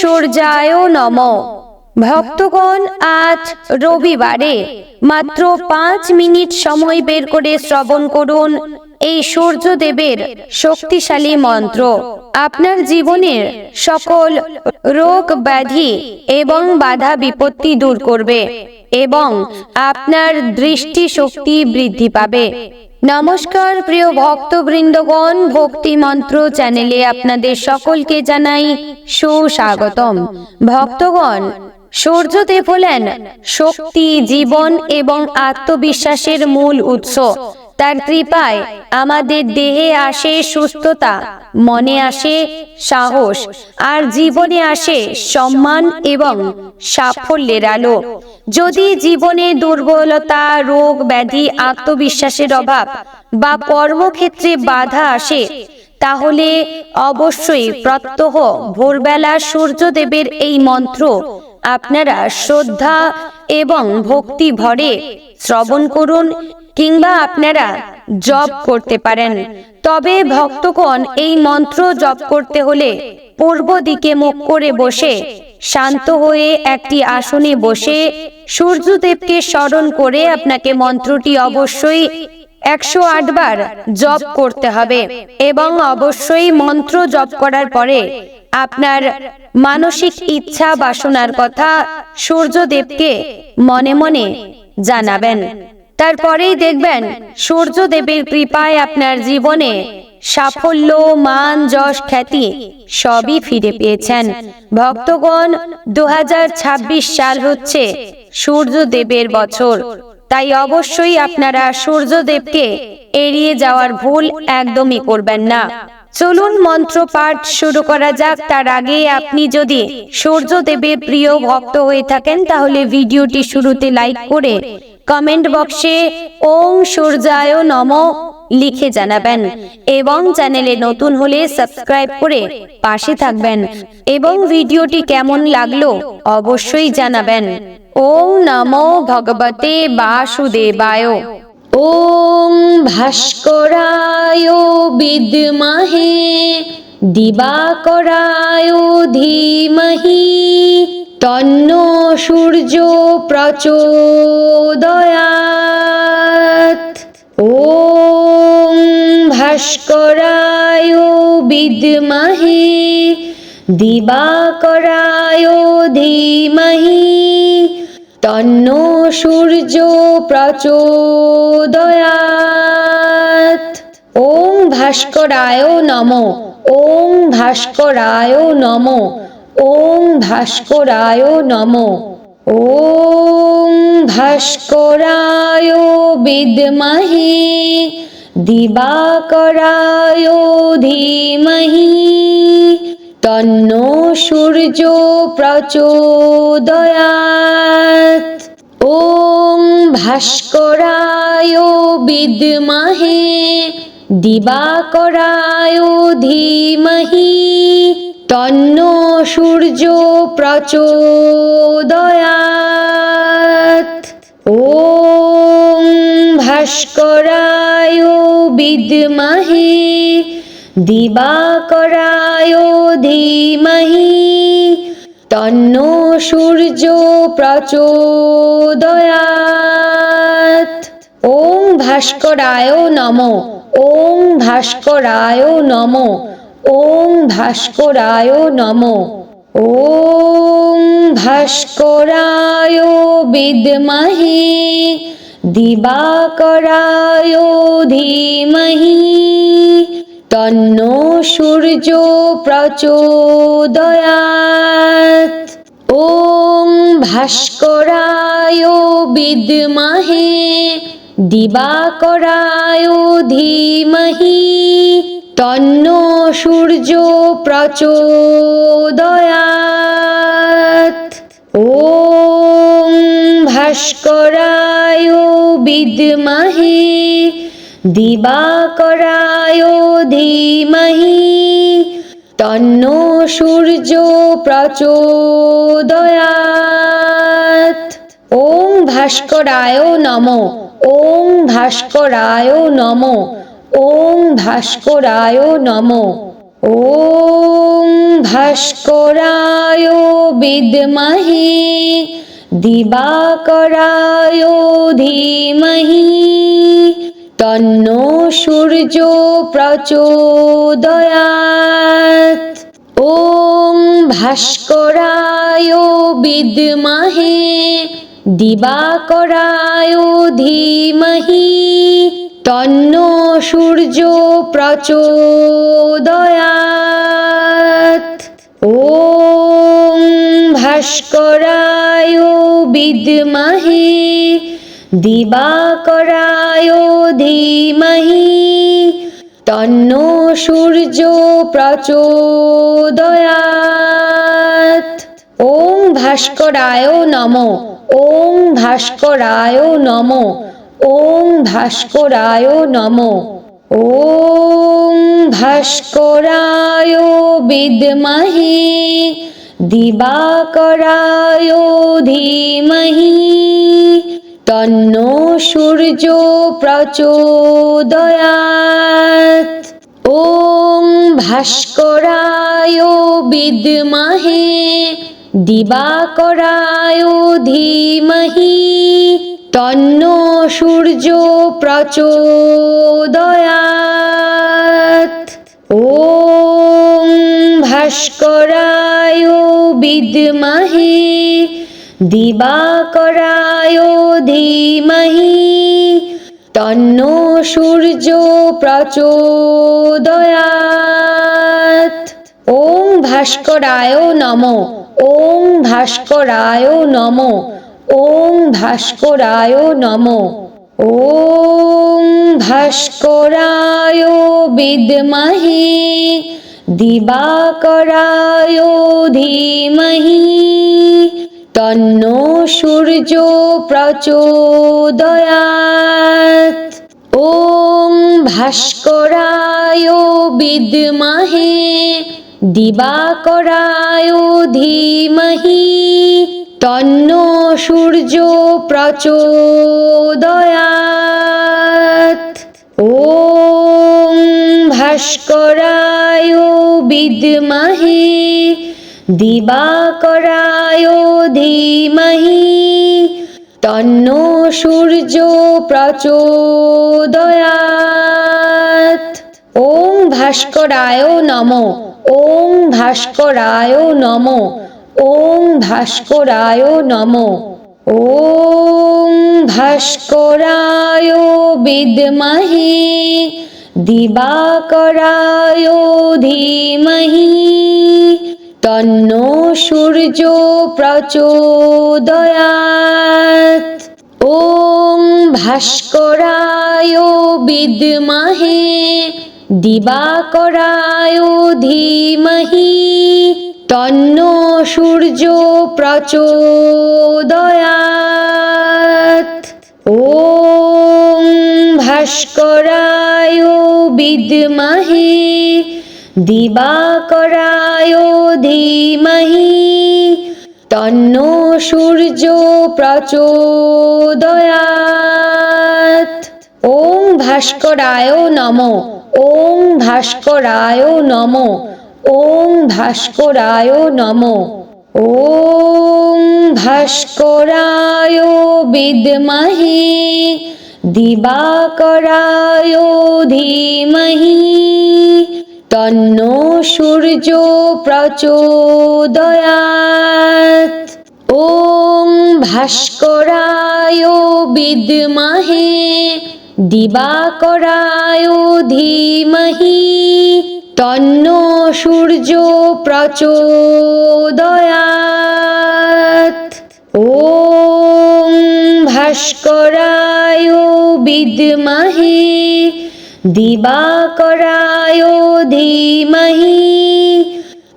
সূর্যায় নম। ভক্তগণ, আজ রবিবারে মাত্র পাঁচ মিনিট সময় বের করে শ্রবণ করুন এই সূর্যদেবের শক্তিশালী মন্ত্র। আপনার জীবনের সকল রোগ ব্যাধি এবং বাধা বিপত্তি দূর করবে এবং আপনার দৃষ্টি শক্তি বৃদ্ধি পাবে। নমস্কার, প্রিয় ভক্তবৃন্দগণ ভক্তি মন্ত্র চ্যানেলে আপনাদের সকলকে জানাই সুস্বাগতম। ভক্তগণ সূর্য দেব হলেন শক্তি, জীবন এবং আত্মবিশ্বাসের মূল উৎস। তার কৃপায় আমাদের দেহে আসে সুস্থতা, মনে আসে সাহস, আর জীবনে আসে সম্মান এবং সাফল্যের আলো। যদি জীবনে দুর্বলতা, রোগ, ব্যাধি, আত্মবিশ্বাসের অভাব বা কর্মক্ষেত্রে বাধা আসে, তাহলে অবশ্যই প্রত্যহ ভোরবেলা সূর্যদেবের এই মন্ত্র আপনারা শ্রদ্ধা এবং ভক্তি ভরে শ্রবণ করুন কিংবা আপনারা জপ করতে পারেন। তবে ভক্তগণ এই মন্ত্র জপ করতে হলে পূর্ব দিকে মুখ করে বসে শান্ত হয়ে একটি আসনে বসে সূর্যদেবকে স্মরণ করে আপনাকে মন্ত্রটি অবশ্যই একশো আট বার জপ করতে হবে এবং অবশ্যই মন্ত্র জপ করার পরে আপনার মানসিক ইচ্ছা বাসনার কথা সূর্যদেবকে মনে মনে জানাবেন। তারপরেই দেখবেন সূর্যদেবের কৃপায় আপনার জীবনে সাফল্য, মান, যশ, খ্যাতি সবই ফিরে পেয়েছেন। ভক্তগণ দু হাজার ছাব্বিশ সাল হচ্ছে সূর্যদেবের বছর। তাই অবশ্যই আপনারা সূর্যদেবকে এড়িয়ে যাওয়ার ভুল একদমই করবেন না। চলুন মন্ত্র পাঠ শুরু করা যাক। তার আগে আপনি যদি সূর্যদেবের প্রিয় ভক্ত হয়ে থাকেন, তাহলে ভিডিওটি শুরুতে লাইক করে কমেন্ট বক্সে ওং সূর্যায় নম লিখে জানাবেন এবং চ্যানেলে নতুন হলে সাবস্ক্রাইব করে পাশে থাকবেন এবং ভিডিওটি কেমন লাগল অবশ্যই জানাবেন। ওং নমো ভগবতে বাসুদেবায়। ওং ভাস্করায় বিদ্মহে দিবাকরায় ধীমহি তন্ন সূর্য প্রচোদয়াৎ। ওং ভাস্করায় বিদ্মহে দিবাকরায় ধীমহি তন্ন সূর্য প্রচোদয়াৎ ওং ভাস্করায় নম, ওং ভাস্করায় নম, ওং ভাস্করায় নম। ওং ভাস্করায় বিদ্মহে, দিবাকরায় ধীমহি। তন্ন সূর্য প্রচোদয়াৎ ওং ভাস্করায় বিদ্মহে দিবাকরায় ধীমহি। তন্ন সূর্য প্রচোদয়াৎ ওং ভাস্করায় বিদ্মহে দিবাকরায় ধীমহি, তন্ন সূর্য প্রচোদয়াৎ ওং ভাস্করায় নম, ওং ভাস্করায় নম, ওং ভাস্করায় নম। ওং ভাস্করায় বিদ্মহে দিবাকরায় ধীমহি তন্ন সূর্য প্রচোদয়াৎ। ওং ভাস্করায় বিদ্মহে, দিবাকরায় ধীমহি। তন্ন সূর্য প্রচোদয়াৎ। ওং ভাস্করায় বিদ্মহে, দিবাকরায় ধীমহি তন্ন সূর্য প্রচোদয়াত। ওং ভাস্করায় নম, ওং ভাস্করায় নম, ওং ভাস্করায় নম। ওং ভাস্করায় বিদমহি, দিবাকরায় ধীমহি। তন্ন সূর্য প্রচোদয়াত। ওং ভাস্করায় বিদ্মহে দিবাকরায় ধীমহি। তন্ন সূর্য প্রচোদয়াত। ওং ভাস্করায় বিদমাহে দিবাকরায় ধীমহি, তন্ন সূর্য প্রচোদয়াৎ ওং ভাস্করায় নম, ওং ভাস্করায় নম, ওং ভাস্করায় নম। ওং ভাস্করায় বিদ্মহে দিবাকরায় ধীমহি তন্ন সূর্য প্রচোদয়াৎ ওং ভাস্করায় বিদ্মহে দিবাকরায় ধীমহি। তন্ন সূর্য প্রচোদয়াৎ ওং ভাস্করায় বিদ্মহে দিবাকরায় ধীমহি। তন্ন সূর্য প্রচোদয়াৎ ওং ভাস্করায় নম, ওং ভাস্করায় নম, ওং ভাস্করায় নম। ওং ভাস্করায় বিদ্মহে। দিবাকরায় ধীমহি। তন্ন সূর্য প্রচোদয়াৎ ওং ভাস্করায় বিদ্মহে দিবাকরায় ধীমহি। তন্ন সূর্য প্রচোদয়াৎ ওং ভাস্করায় বিদ্মহে দিবাকরায় ধীমহি, তন্ন সূর্য প্রচোদয়াৎ ওং ভাস্করায় নম ওং ভাস্করায় নম ওং ভাস্করায় নম। ওং ভাস্করায় বিদ্মহে দিবাকরায় ধীমহি তন্ন সূর্য প্রচোদয়াৎ ওং ভাস্করায় বিদ্মহে দিবাকরায় ধীমহি। তন্ন সূর্য প্রচোদয়াৎ ওং ভাস্করায় বিদ্মহে দিবাকরায় ধীমহি, তন্ন সূর্য প্রচোদয়াৎ ওং ভাস্করায় নম, ওং ভাস্করায় নম, ওং ভাস্করায় নম। ওং ভাস্করায় বিদ্মহে দিবাকরায় ধীমহি তন্ন সূর্য প্রচোদয়াৎ। ওং ভাস্করায় বিদ্মহে দিবাকরায় ধীমহি। তন্ন সূর্য প্রচোদয়াৎ। ওং ভাস্করায় বিদ্মহে দিবাকরায় ধীমহি,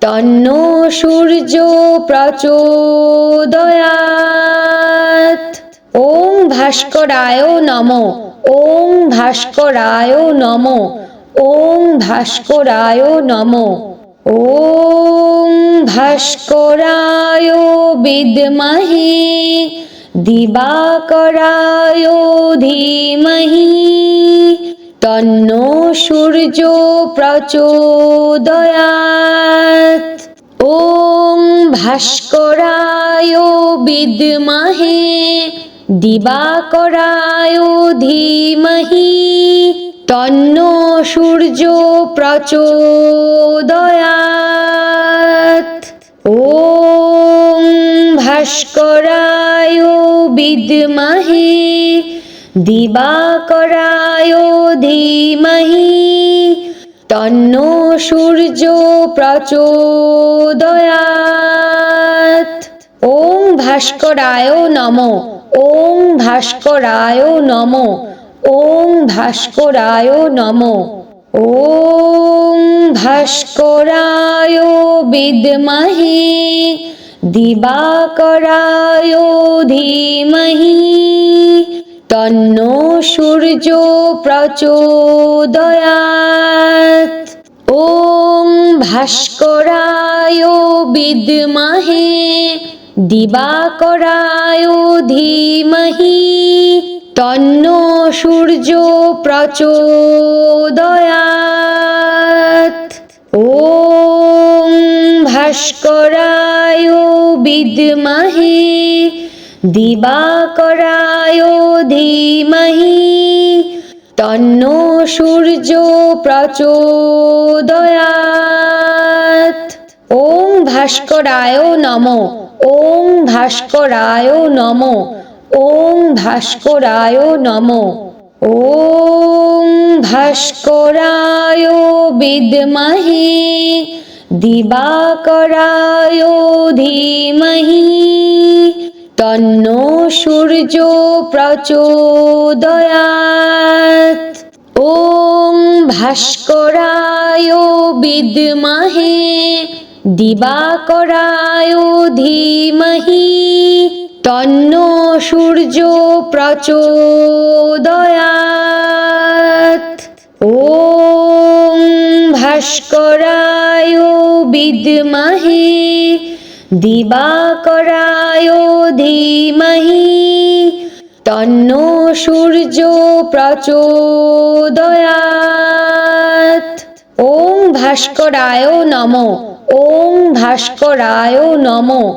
তন্ন সূর্য প্রচোদয়াৎ ওং ভাস্করায় নম, ওং ভাস্করায় নম, ওং ভাস্করায় নম। ওং ভাস্করায় বিদ্মহে দিবাকরায় ধীমহি তন্ন সূর্য প্রচোদয়াত। ॐ ভাস্করায় বিদ্মহে দিবাকরায় ধীমহি। তন্ন সূর্য প্রচোদয়াত। ॐ ভাস্করায় বিদ্মহে দিবাকরায় ধীমহি, তন্ন সূর্য প্রচোদয়াত। ওং ভাস্করায় নম, ওং ভাস্করায় নম, ওং ভাস্করায় নম। ওং ভাস্করায় বিদ্মহে দিবাকরায় ধীমহি। তন্ন সূর্য প্রচোদয়াত। ওং ভাস্করায় বিদ্মহে দিবাকরায় ধীমহি। তন্ন সূর্য প্রচোদয়াত। ওং ভাস্করায় বিদ্মহে দিবাকরায় ধীমহি। তন্ন সূর্য প্রচোদয়াত। ওং ভাস্করায় নম, ওং ভাস্করায় নম, ওং ভাস্করায় নম। ওং ভাস্করায় বিদ্মহে। দিবাকরায় ধীমহি। তন্ন সূর্য প্রচোদয়াত। ওং ভাস্করায় বিদ্মহে দিবাকরায় ধীমহি। তন্ন সূর্য প্রচোদয়াত। ওং ভাস্করায় বিদ্মহে দিবাকরায় ধীমহি, তন্ন সূর্য প্রচোদয়াত। ওং ভাস্করায় নম, ওং ভাস্করায় নম,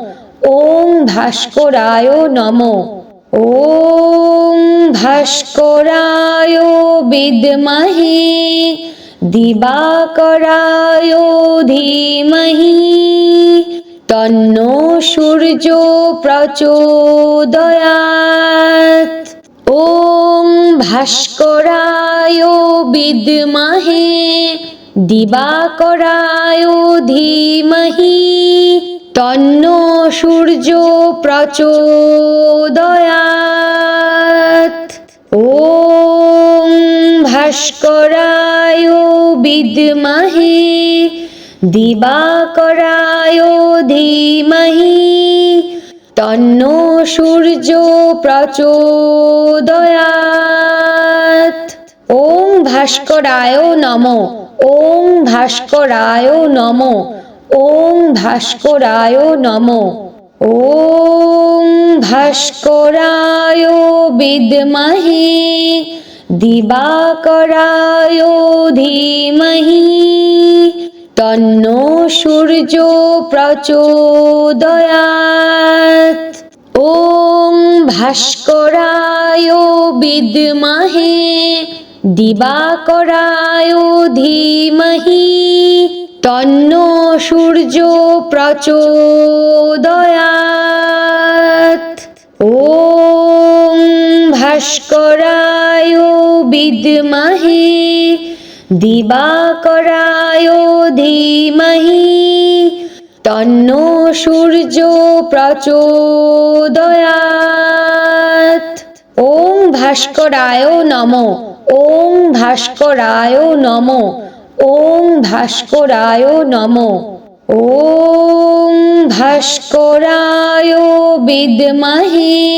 ওং ভাস্করায় নম। ওং ভাস্করায় বিদ্মহে দিবাকরায় ধীমহি তন্ন সূর্য প্রচোদয়াত। ওং ভাস্করায় বিদ্মহে দিবাকরায় ধীমহি। তন্ন সূর্য প্রচোদয়াত। ওং ভাস্করায় বিদ্মহে দিবাকরায় ধীমহি, তন্ন সূর্য প্রচোদয়াত। ওং ভাস্করায় নম, ওং ভাস্করায় নম, ওং ভাস্করায় নম। ওং ভাস্করায় বিদ্মহে দিবাকরায় ধীমহি তন্ন সূর্য প্রচোদয়াত ওং ভাস্করায় বিদ্মহে দিবাকরায় ধীমহি। তন্ন সূর্য প্রচোদয়াত ওং ভাস্করায় বিদ্মহে দিবাকরায় ধীমহি, তন্ন সূর্য প্রচোদয়াত। ওং ভাস্করায় নম, ওং ভাস্করায় নম, ওং ভাস্করায় নম। ওং ভাস্করায় বিদ্মহে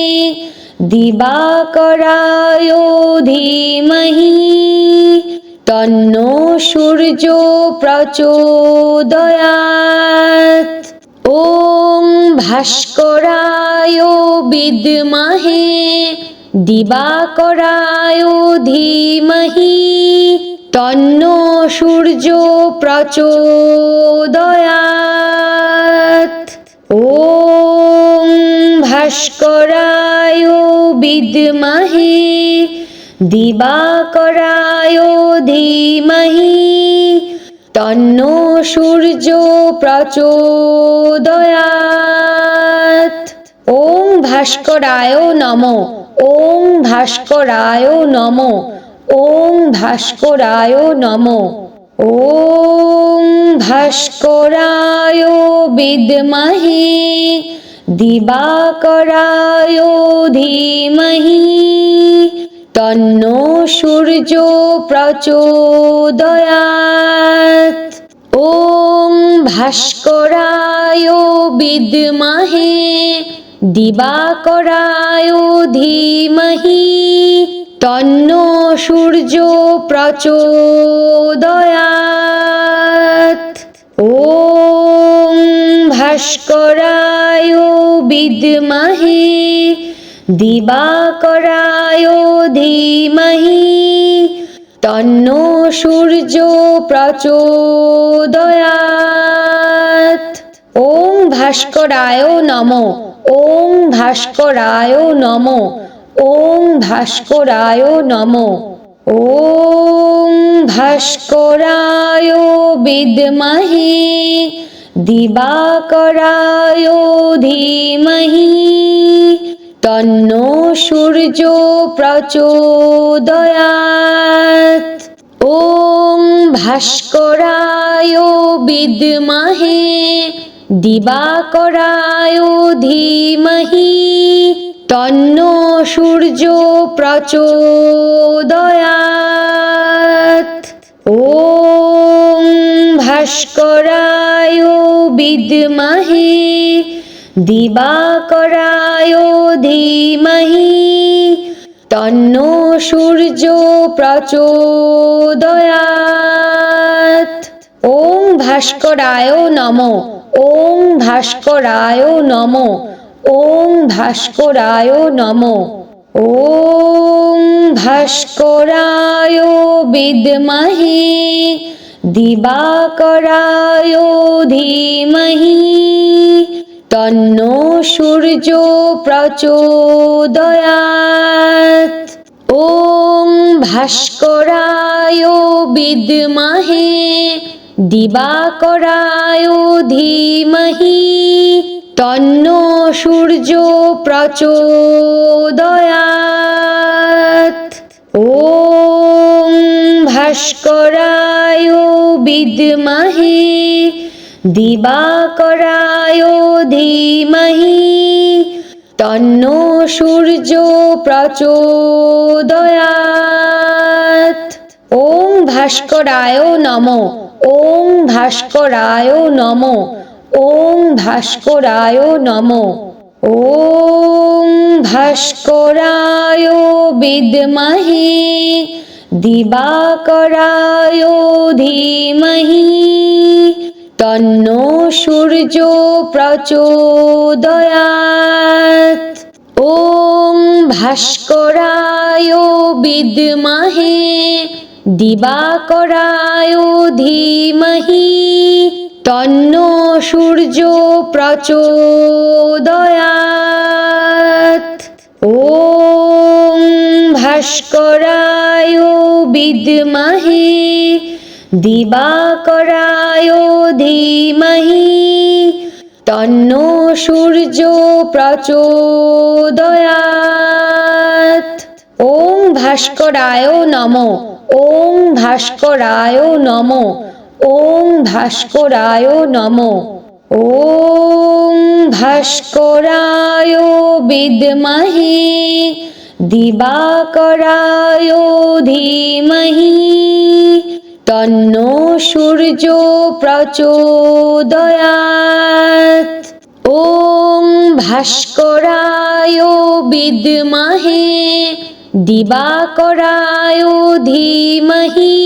দিবাকরায় ধীমহি তন্ন সূর্য প্রচোদয়াত। ওং ভাস্করায় বিদ্মহে দিবাকরায় ধীমহি। তন্ন সূর্য প্রচোদয়াৎ ॐ ভাস্করায় বিদ্মহে দিবাকরায় ধীমহি, তন্ন সূর্য প্রচোদয়াৎ ওং ভাস্করায় নম, ওং ভাস্করায় নম, ওং ভাস্করায় নম। ওং ভাস্করায় বিদ্মহে দিবাকরায় ধীমহি তন্ন সূর্য প্রচোদয়াৎ ওং ভাস্করায় বিদ্মহে দিবাকরায় ধীমহি। তন্ন সূর্য প্রচোদয়াৎ ওং ভাস্করায় বিদ্মহে দিবাকরায় ধীমহি। তন্ন সূর্য প্রচোদয়াৎ ওং ভাস্করায় নম, ওং ভাস্করায় নম, ওং ভাস্করায় নম। ওং ভাস্করায় বিদ্মহে। দিবাকরায় ধীমহি। তন্ন সূর্য প্রচোদয়াৎ ওং ভাস্করায় বিদ্মহে দিবাকরায় ধীমহি। তন্ন সূর্য প্রচোদয়াৎ ওং ভাস্করায় বিদ্মহে দিবাকরায় ধীমহি, তন্ন সূর্য প্রচোদয়াৎ ওং ভাস্করায় নম ওং ভাস্করায় নম ওং ভাস্করায় নম। ওং ভাস্করায় বিদ্মহে দিবাকরায় ধীমহি তন্ন সূর্য প্রচোদয়াৎ ওং ভাস্করায় বিদ্মহে দিবাকরায় ধীমহি। তন্ন সূর্য প্রচোদয়াৎ ওং ভাস্করায় বিদ্মহে দিবাকরায় ধীমহি, তন্ন সূর্য প্রচোদয়াৎ ওং ভাস্করায় নম, ওং ভাস্করায় নম, ওং ভাস্করায় নম। ওং ভাস্করায় বিদ্মহে দিবাকরায় ধীমহি তন্ন সূর্য প্রচোদয়াৎ। ওং ভাস্করায় বিদ্মহে দিবাকরায় ধীমহি। তন্ন সূর্য প্রচোদয়াৎ। ওং ভাস্করায় বিদ্মহে দিবাকরায় ধীমহি, তন্ন সূর্য প্রচোদয়াৎ ওং ভাস্করায় নম, ওং ভাস্করায় নম, ওং ভাস্করায় নম। ওং ভাস্করায় বিদ্মহে দিবাকরায় ধীমহি তন্ন সূর্য প্রচোদয়াৎ ওং ভাস্করায় বিদ্মহে দিবাকরায় ধীমহি।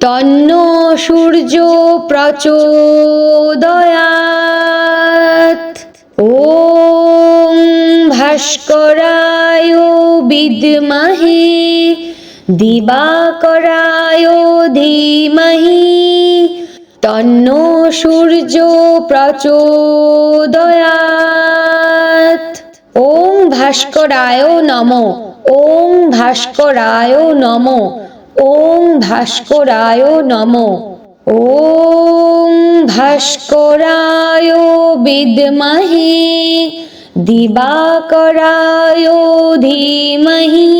তন্ন সূর্য প্রচোদয়াৎ ওং ভাস্করায় বিদ্মহে দিবাকরায় ধীমহি, তন্ন সূর্য প্রচোদয়াৎ ওং ভাস্করায় নম, ওং ভাস্করায় নম, ওং ভাস্করায় নম। ওং ভাস্করায় বিদ্মহে দিবাকরায় ধীমহি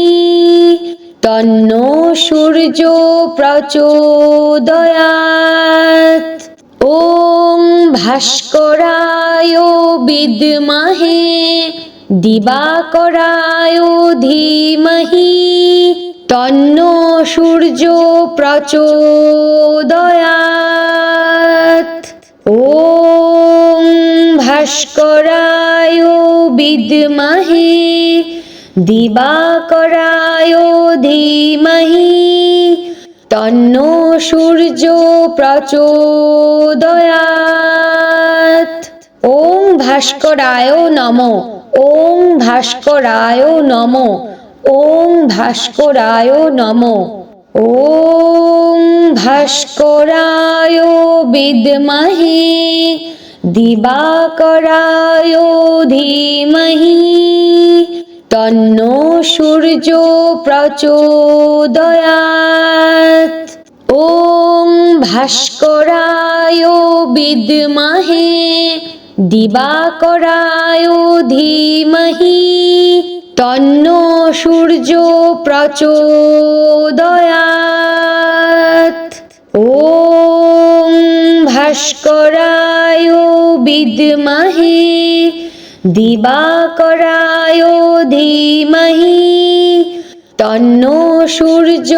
তন্ন সূর্য প্রচোদয়াৎ ওং ভাস্করায় বিদ্মহে দিবাকরায় ধীমহি। তন্ন সূর্য প্রচোদয়াৎ ওং ভাস্করায় বিদ্মহে দিবাকরায় ধীমহি। তন্ন সূর্য প্রচোদয়াৎ ওং ভাস্করায় নম, ওং ভাস্করায় নম, ওং ভাস্করায় নম। ওং ভাস্করায় বিদ্মহে। দিবাকরায় ধীমহি। তন্ন সূর্য প্রচোদয়াৎ ওং ভাস্করায় বিদ্মহে দিবাকরায় ধীমহি। তন্ন সূর্য প্রচোদয়াৎ ওং ভাস্করায় বিদ্মহে দিবাকরায় ধীমহি, তন্ন সূর্য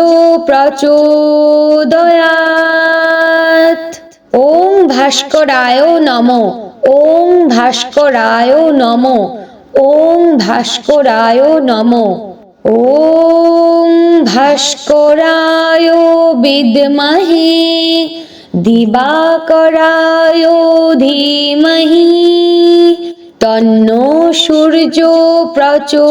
প্রচোদয়াৎ ওং ভাস্করায় নম, ওং ভাস্করায় নম, ওং ভাস্করায় নম। ওং ভাস্করায় বিদ্মহে দিবাকরায় ধীমহি তন্ন সূর্য প্রচোদয়াৎ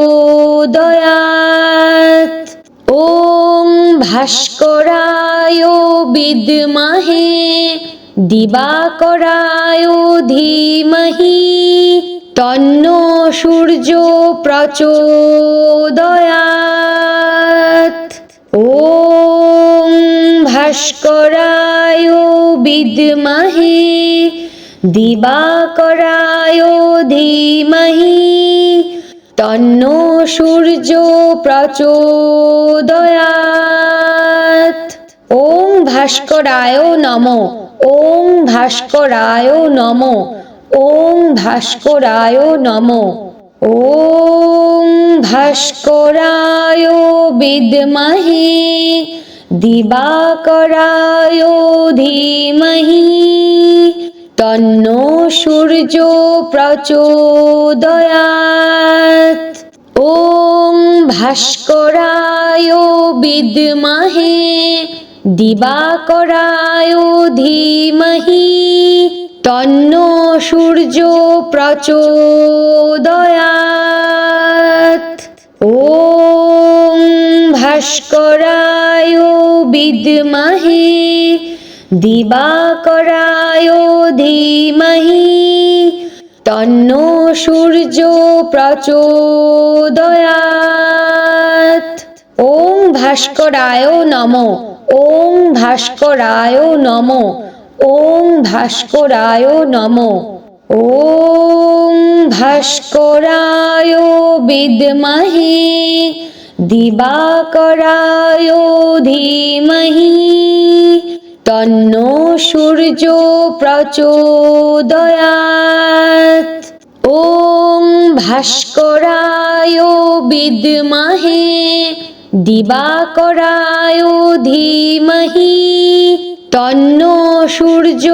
ওং ভাস্করায় বিদ্মহে দিবাকরায় ধীমহি। তন্ন সূর্য প্রচোদয়াৎ ওং ভাস্করায় বিদ্মহে দিবাকরায় ধীমহি, তন্ন সূর্য প্রচোদয়াৎ ওং ভাস্করায় নম, ওং ভাস্করায় নম, ওং ভাস্করায় নম। ওং ভাস্করায় বিদ্মহে দিবাকরায় ধীমহি তন্ন সূর্য প্রচোদয়াৎ। ওং ভাস্করায় বিদ্মহে দিবাকরায় ধীমহি। তন্ন সূর্য প্রচোদয়াৎ। ওং ভাস্করায় বিদ্মহে দিবাকরায় ধীমহি, তন্ন সূর্য প্রচোদয়াৎ ওং ভাস্করায় নম, ওং ভাস্করায় নম, ওং ভাস্করায় নম। ওং ভাস্করায় বিদ্মহে দিবাকরায় ধীমহি তন্ন সূর্য প্রচোদয়াৎ ওং ভাস্করায় বিদ্মহে দিবাকরায় ধীমহি। তন্ন সূর্য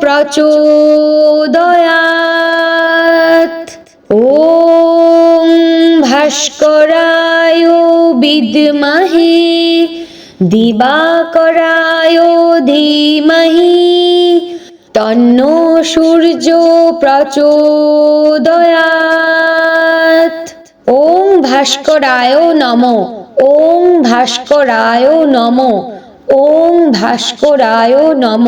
প্রচোদয়াৎ ওং ভাস্করায় বিদ্মহে দিবাকরায় ধীমহি, তন্ন সূর্য প্রচোদয়াৎ ভাস্করায় নম, ওং ভাস্করায় নম, ওং ভাস্করায় নম।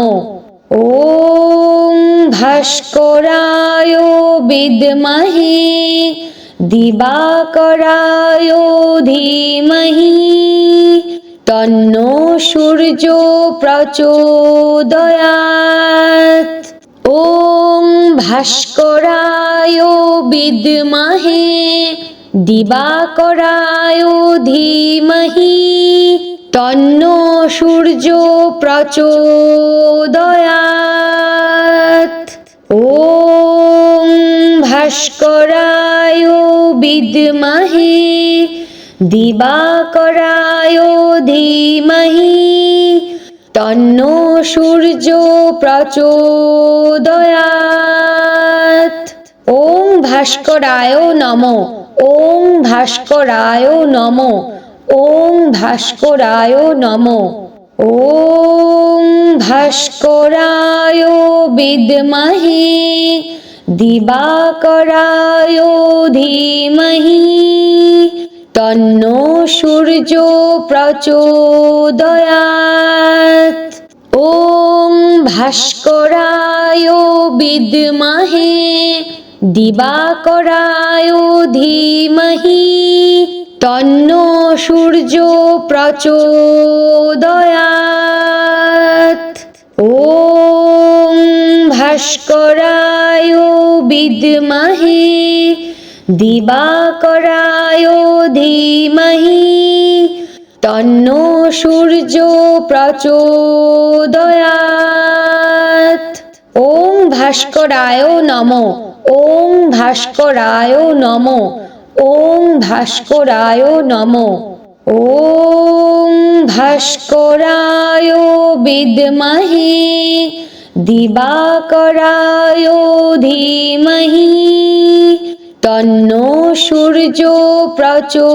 ওং ভাস্করায় বিদ্মহে দিবাকরায় ধীমহি তন্ন সূর্য প্রচোদয়াত। ওম ভাস্করায় বিদ্মহে দিবাকরায় ধীমহি। তন্ন সূর্য প্রচোদয়াত। ওম ভাস্করায় বিদ্মহে দিবাকরায় ধীমহি। তন্নো সূর্য প্রচোদয়াৎ ওং ভাস্করায় নম, ওং ভাস্করায় নম, ওং ভাস্করায় নম। ওং ভাস্করায় বিদ্মহে। দিবাকরায় ধীমহি। তন্নো সূর্য প্রচোদয়াৎ ওং ভাস্করায় বিদ্মহে দিবাকরায় ধীমহি। তন্ন সূর্য প্রচোদয়াৎ ওং ভাস্করায় বিদ্মহে দিবাকরায় ধীমহি, তন্নো সূর্য প্রচোদয়াৎ ওং ভাস্করায় নম, ওং ভাস্করায় নম, ওং ভাস্করায় নম। ওং ভাস্করায় বিদ্মহে দিবাকরায় ধীমহি তন্নো সূর্য প্রচোদয়াৎ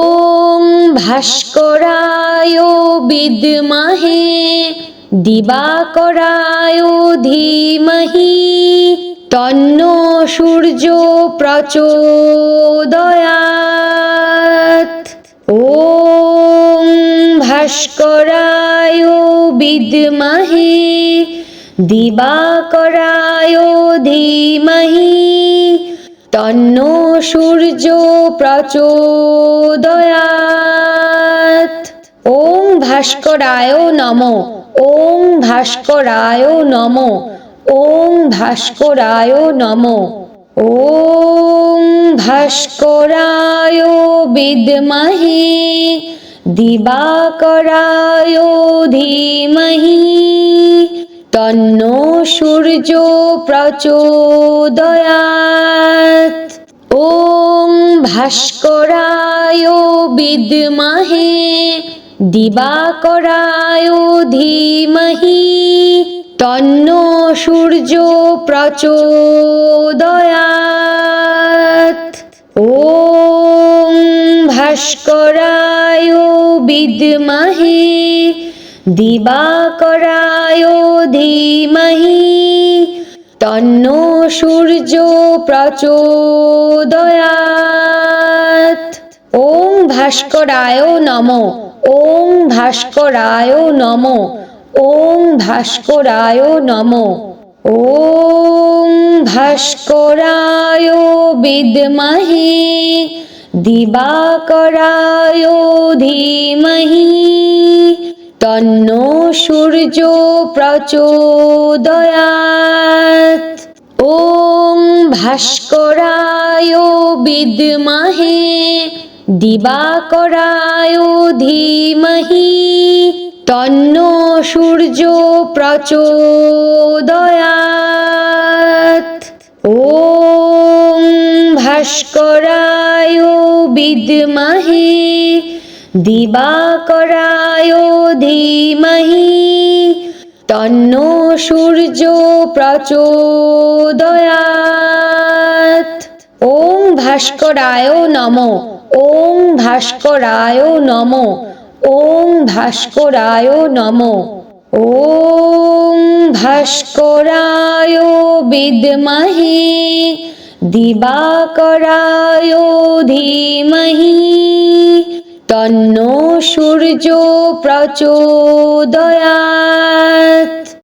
ওং ভাস্করায় বিদ্মহে দিবাকরায় ধীমহি। তন্ন সূর্য প্রচোদয়াৎ ওং ভাস্করায় বিদ্মহে দিবাকরায় ধীমহি, তন্নো সূর্য প্রচোদয়াৎ ওং ভাস্করায় নম, ওং ভাস্করায় নম, ওং ভাস্করায় নম। ওং ভাস্করায় বিদ্মহে দিবাকরায় ধীমহি তন্নো সূর্য প্রচোদয়াৎ। ওং ভাস্করায় বিদ্মহে দিবাকরায় ধীমহি। তন্নো সূর্য প্রচোদয়াৎ। ওং ভাস্করায় বিদ্মহে দিবাকরায় ধীমহি, তন্নো সূর্য প্রচোদয়াৎ ওং ভাস্করায় নম, ওং ভাস্করায় নম, ওং ভাস্করায় নম। ওং ভাস্করায় বিদ্মহে দিবাকরায় ধীমহি তন্নো সূর্য প্রচোদয়াৎ ওং ভাস্করায় বিদ্মহে দিবাকরায় ধীমহি। তন্ন সূর্য প্রচোদয়াৎ ওং ভাস্করায় বিদ্মহে দিবাকরায় ধীমহি, তন্নো সূর্য প্রচোদয়াৎ ওং ভাস্করায় নম, ওং ভাস্করায় নম, ওং ভাস্করায় নম। ওং ভাস্করায় বিদ্মহে দিবাকরায় ধীমহি তন্ন সূর্য প্রচোদয়াৎ